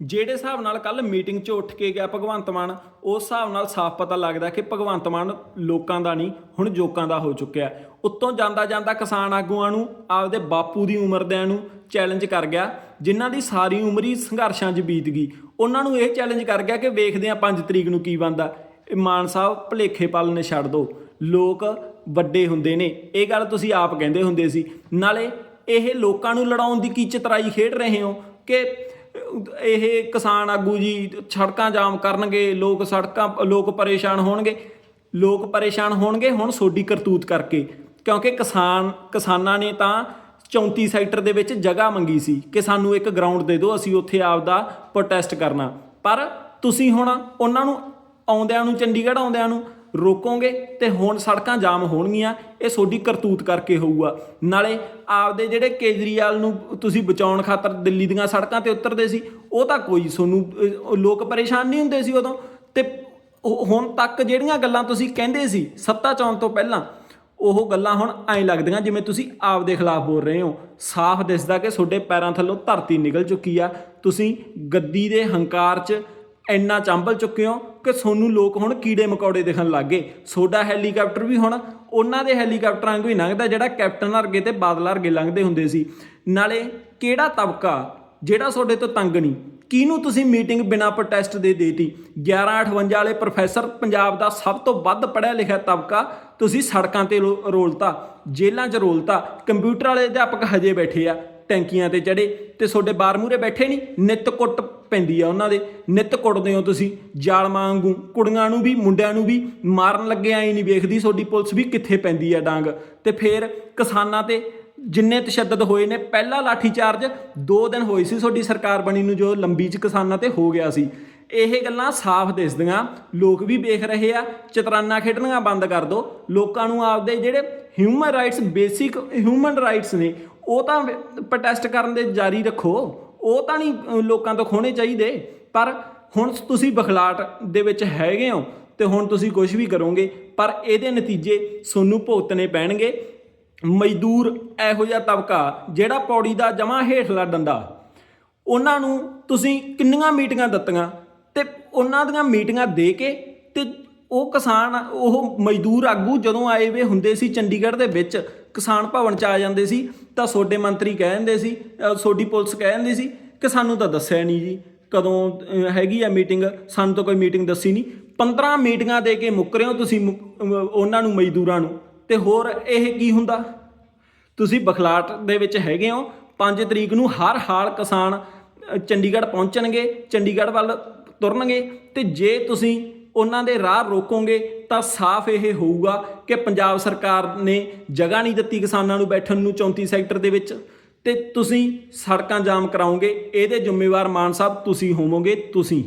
ਜਿਹੜੇ ਹਿਸਾਬ ਨਾਲ ਕੱਲ ਮੀਟਿੰਗ 'ਚ ਉੱਠ ਕੇ ਗਿਆ ਭਗਵੰਤ ਮਾਨ, ਉਸ ਹਿਸਾਬ ਨਾਲ ਸਾਫ਼ ਪਤਾ ਲੱਗਦਾ ਕਿ ਭਗਵੰਤ ਮਾਨ ਲੋਕਾਂ ਦਾ ਨਹੀਂ, ਹੁਣ ਜੋਕਾਂ ਦਾ ਹੋ ਚੁੱਕਿਆ। ਉੱਤੋਂ ਜਾਂਦਾ ਜਾਂਦਾ ਕਿਸਾਨ ਆਗੂਆਂ ਨੂੰ, ਆਪਦੇ ਬਾਪੂ ਦੀ ਉਮਰ ਦਿਆਂ ਨੂੰ ਚੈਲੰਜ ਕਰ ਗਿਆ, ਜਿਨ੍ਹਾਂ ਦੀ ਸਾਰੀ ਉਮਰ ਹੀ ਸੰਘਰਸ਼ਾਂ 'ਚ ਬੀਤ ਗਈ। ਉਹਨਾਂ ਨੂੰ ਇਹ ਚੈਲੰਜ ਕਰ ਗਿਆ ਕਿ ਵੇਖਦੇ ਆ 5 ਤਰੀਕ ਨੂੰ ਕੀ ਬਣਦਾ। ਇਹ ਮਾਨ ਸਾਹਿਬ ਭਲੇਖੇ ਪਾਲਨੇ ਛੱਡ ਦਿਓ ਲੋਕ ਵੱਡੇ ਹੁੰਦੇ ਨੇ। ਇਹ ਗੱਲ ਤੁਸੀਂ ਆਪ ਕਹਿੰਦੇ ਹੁੰਦੇ ਸੀ। ਨਾਲੇ ਇਹ ਲੋਕਾਂ ਨੂੰ ਲੜਾਉਣ ਦੀ ਕੀ ਚਤਰਾਈ ਖੇਡ ਰਹੇ ਹੋ ਕਿ ਇਹ ਕਿਸਾਨ ਆਗੂ ਜੀ ਸੜਕਾਂ ਜਾਮ ਕਰਨਗੇ, ਲੋਕ ਸੜਕਾਂ, ਲੋਕ ਪਰੇਸ਼ਾਨ ਹੋਣਗੇ। ਲੋਕ ਪਰੇਸ਼ਾਨ ਹੋਣਗੇ ਹੁਣ ਸੋਡੀ ਕਰਤੂਤ ਕਰਕੇ, ਕਿਉਂਕਿ ਕਿਸਾਨ, ਕਿਸਾਨਾਂ ਨੇ ਤਾਂ 34 ਸੈਕਟਰ ਦੇ ਵਿੱਚ ਜਗ੍ਹਾ ਮੰਗੀ ਸੀ ਕਿ ਸਾਨੂੰ ਇੱਕ ਗਰਾਊਂਡ ਦੇ ਦਿਓ, ਅਸੀਂ ਉੱਥੇ ਆਪਦਾ ਪ੍ਰੋਟੈਸਟ ਕਰਨਾ। ਪਰ ਤੁਸੀਂ ਹੁਣ ਉਹਨਾਂ ਨੂੰ, ਆਉਂਦਿਆਂ ਨੂੰ, ਚੰਡੀਗੜ੍ਹ ਆਉਂਦਿਆਂ ਨੂੰ ਰੋਕੋਗੇ ਤੇ ਹੁਣ ਸੜਕਾਂ ਜਾਮ ਹੋਣਗੀਆਂ, ਇਹ ਤੁਹਾਡੀ ਕਰਤੂਤ ਕਰਕੇ ਹੋਊਗਾ। ਨਾਲੇ ਆਪਦੇ ਜਿਹੜੇ ਕੇਜਰੀਵਾਲ ਨੂੰ ਤੁਸੀਂ ਬਚਾਉਣ ਖਾਤਰ ਦਿੱਲੀ ਦੀਆਂ ਸੜਕਾਂ ਤੇ ਉਤਰਦੇ ਸੀ, ਉਹ ਤਾਂ ਕੋਈ ਤੁਹਾਨੂੰ ਲੋਕ ਪਰੇਸ਼ਾਨ ਨਹੀਂ ਹੁੰਦੇ ਸੀ ਉਦੋਂ। ਤੇ ਹੁਣ ਤੱਕ ਜਿਹੜੀਆਂ ਗੱਲਾਂ ਤੁਸੀਂ ਕਹਿੰਦੇ ਸੀ, ਸੱਤਾ ਚਾਉਣ ਤੋਂ ਪਹਿਲਾਂ, ਉਹ ਗੱਲਾਂ ਹੁਣ ਐਂ ਲੱਗਦੀਆਂ ਜਿਵੇਂ ਤੁਸੀਂ ਆਪ ਦੇ ਖਿਲਾਫ ਬੋਲ ਰਹੇ ਹੋ। ਸਾਫ਼ ਦਿਸਦਾ ਕਿ ਤੁਹਾਡੇ ਪੈਰਾਂ ਥੱਲੋਂ ਧਰਤੀ ਨਿਕਲ ਚੁੱਕੀ ਆ। ਤੁਸੀਂ ਗੱਦੀ ਦੇ ਹੰਕਾਰ 'ਚ ਇੰਨਾ ਚੰਬਲ ਚੁੱਕੇ ਹੋ ਕਿ ਤੁਹਾਨੂੰ ਲੋਕ ਹੁਣ ਕੀੜੇ ਮਕੌੜੇ ਦਿਖਣ ਲੱਗੇ ਸੋਡਾ ਹੈਲੀਕਾਪਟਰ ਵੀ ਹੁਣ ਉਹਨਾਂ ਦੇ ਹੈਲੀਕਾਪਟਰਾਂ ਵਾਂਗੂ ਹੀ ਲੰਘਦਾ ਜਿਹੜਾ ਕੈਪਟਨ ਅਰਗੇ ਤੇ ਬਾਦਲ ਅਰਗੇ ਲੰਘਦੇ ਹੁੰਦੇ ਸੀ। ਨਾਲੇ ਕਿਹੜਾ ਤਬਕਾ ਜਿਹੜਾ ਤੁਹਾਡੇ ਤੋਂ ਤੰਗ ਨਹੀਂ? ਕਿਹਨੂੰ ਤੁਸੀਂ ਮੀਟਿੰਗ ਬਿਨਾ ਪ੍ਰੋਟੈਸਟ ਦੇ ਦੇਤੀ? 1158 ਵਾਲੇ ਪ੍ਰੋਫੈਸਰ ਪੰਜਾਬ ਦਾ ਸਭ ਤੋਂ ਵੱਧ ਪੜ੍ਹਿਆ ਲਿਖਿਆ ਤਬਕਾ ਤੁਸੀਂ ਸੜਕਾਂ ਤੇ ਰੋ- ਰੋਲਤਾ, ਜੇਲ੍ਹਾਂ 'ਚ ਰੋਲਤਾ, ਕੰਪਿਊਟਰ ਵਾਲੇ ਅਧਿਆਪਕ ਹਜੇ ਬੈਠੇ ਆ। ਟੈਂਕੀਆਂ ਤੇ ਚੜੇ ਤੇ ਤੁਹਾਡੇ ਬਾਰ ਮੂਰੇ ਬੈਠੇ ਨਹੀਂ, ਨਿੱਤ ਕੁੱਟ ਪੈਂਦੀ ਆ ਉਹਨਾਂ ਦੇ, ਨਿੱਤ ਕੁੱਟਦੇ ਹੋ ਤੁਸੀਂ, ਜਾਲਮਾਂ ਵਾਂਗੂ, ਕੁੜੀਆਂ ਨੂੰ ਵੀ, ਮੁੰਡਿਆਂ ਨੂੰ ਵੀ, ਮਾਰਨ ਲੱਗੇ ਆਈ ਨਹੀਂ ਵੇਖਦੀ ਤੁਹਾਡੀ ਪੁਲਿਸ ਵੀ ਕਿੱਥੇ ਪੈਂਦੀ ਆ ਡਾਂਗ। ਤੇ ਫੇਰ ਕਿਸਾਨਾਂ ਤੇ ਜਿੰਨੇ ਤਸ਼ੱਦਦ ਹੋਏ ਨੇ, ਪਹਿਲਾ ਲਾਠੀ ਚਾਰਜ 2 ਦਿਨ ਹੋਈ ਸੀ ਤੁਹਾਡੀ ਸਰਕਾਰ ਬਣੀ ਨੂੰ, ਜੋ ਲੰਬੀ ਚ ਕਿਸਾਨਾਂ ਤੇ ਹੋ ਗਿਆ ਸੀ। ਇਹ ਗੱਲਾਂ ਸਾਫ਼ ਦਿਸਦੀਆਂ, ਲੋਕ ਵੀ ਵੇਖ ਰਹੇ ਆ, ਚਤਰਾਨਾ ਖੇਡਣੀਆਂ ਬੰਦ ਕਰ ਦਿਓ ਲੋਕਾਂ ਨੂੰ ਆਪਦੇ ਜਿਹੜੇ human rights basic human rights ਨੇ ਉਹ ਤਾਂ ਪ੍ਰੋਟੈਸਟ ਕਰਨ ਦੇ ਜਾਰੀ ਰੱਖੋ। ਉਹ ਤਾਂ ਨਹੀਂ ਲੋਕਾਂ ਤੋਂ ਖੋਣੇ ਚਾਹੀਦੇ। ਪਰ ਹੁਣ ਤੁਸੀਂ ਬਖਲਾਟ ਦੇ ਵਿੱਚ ਹੈਗੇ ਹੋ ਤੇ ਹੁਣ ਤੁਸੀਂ ਕੁਝ ਵੀ ਕਰੋਗੇ, ਪਰ ਇਹਦੇ ਨਤੀਜੇ ਤੁਹਾਨੂੰ ਭੁਗਤਣੇ ਪੈਣਗੇ। ਮਜ਼ਦੂਰ ਇਹੋ ਜਿਹਾ ਤਬਕਾ ਜਿਹੜਾ ਪੌੜੀ ਦਾ ਜਮਾ ਹੇਠਲਾ ਡੰਡਾ। ਉਹਨਾਂ ਨੂੰ ਤੁਸੀਂ ਕਿੰਨੀਆਂ ਮੀਟਿੰਗਾਂ ਦਿੱਤੀਆਂ ਤੇ ਉਹਨਾਂ ਦੀਆਂ ਮੀਟਿੰਗਾਂ ਦੇ ਕੇ ਤੇ ਉਹ ਕਿਸਾਨ, ਉਹ ਮਜ਼ਦੂਰ ਆਗੂ ਜਦੋਂ ਆਏ ਵੇ ਹੁੰਦੇ ਸੀ ਚੰਡੀਗੜ੍ਹ ਦੇ ਵਿੱਚ, ਕਿਸਾਨ ਭਵਨ ਚ ਆ ਜਾਂਦੇ ਸੀ ਤਾਂ ਤੁਹਾਡੇ ਮੰਤਰੀ ਕਹਿ ਦਿੰਦੇ ਸੀ ਤੁਹਾਡੀ ਪੁਲਿਸ ਕਹਿ ਦਿੰਦੀ ਸੀ ਕਿ ਸਾਨੂੰ ਤਾਂ ਦੱਸਿਆ ਨਹੀਂ ਜੀ, ਕਦੋਂ ਹੈਗੀ ਆ ਮੀਟਿੰਗ, ਸਾਨੂੰ ਤਾਂ ਕੋਈ ਮੀਟਿੰਗ ਦੱਸੀ ਨਹੀਂ। 15 ਮੀਟਿੰਗਾਂ ਦੇ ਕੇ ਮੁੱਕ ਰਹੇ ਹੋ ਤੁਸੀਂ ਮੁ- ਉਹਨਾਂ ਨੂੰ, ਮਜ਼ਦੂਰਾਂ ਨੂੰ। ਤੇ ਹੋਰ ਇਹ ਕੀ ਹੁੰਦਾ? ਤੁਸੀਂ ਬਖਲਾਟ ਦੇ ਵਿੱਚ ਹੈਗੇ ਹੋ 5 ਤਰੀਕ ਨੂੰ ਹਰ ਹਾਲ ਕਿਸਾਨ ਚੰਡੀਗੜ੍ਹ ਪਹੁੰਚਣਗੇ, ਚੰਡੀਗੜ੍ਹ ਵੱਲ ਤੁਰਨਗੇ। ਤੇ ਜੇ ਤੁਸੀਂ ਉਹਨਾਂ ਦੇ ਰਾਹ ਰੋਕੋਗੇ ਤਾਂ ਸਾਫ਼ ਇਹ ਹੋਊਗਾ ਕਿ ਪੰਜਾਬ ਸਰਕਾਰ ਨੇ ਜਗ੍ਹਾ ਨਹੀਂ ਦਿੱਤੀ ਕਿਸਾਨਾਂ ਨੂੰ ਬੈਠਣ ਨੂੰ 34 ਸੈਕਟਰ ਦੇ ਵਿੱਚ। ਤੇ ਤੁਸੀਂ ਸੜਕਾਂ ਜਾਮ ਕਰਾਓਗੇ, ਇਹਦੇ ਜ਼ਿੰਮੇਵਾਰ ਮਾਨ ਸਾਹਿਬ ਤੁਸੀਂ ਹੋਵੋਗੇ ਤੁਸੀਂ।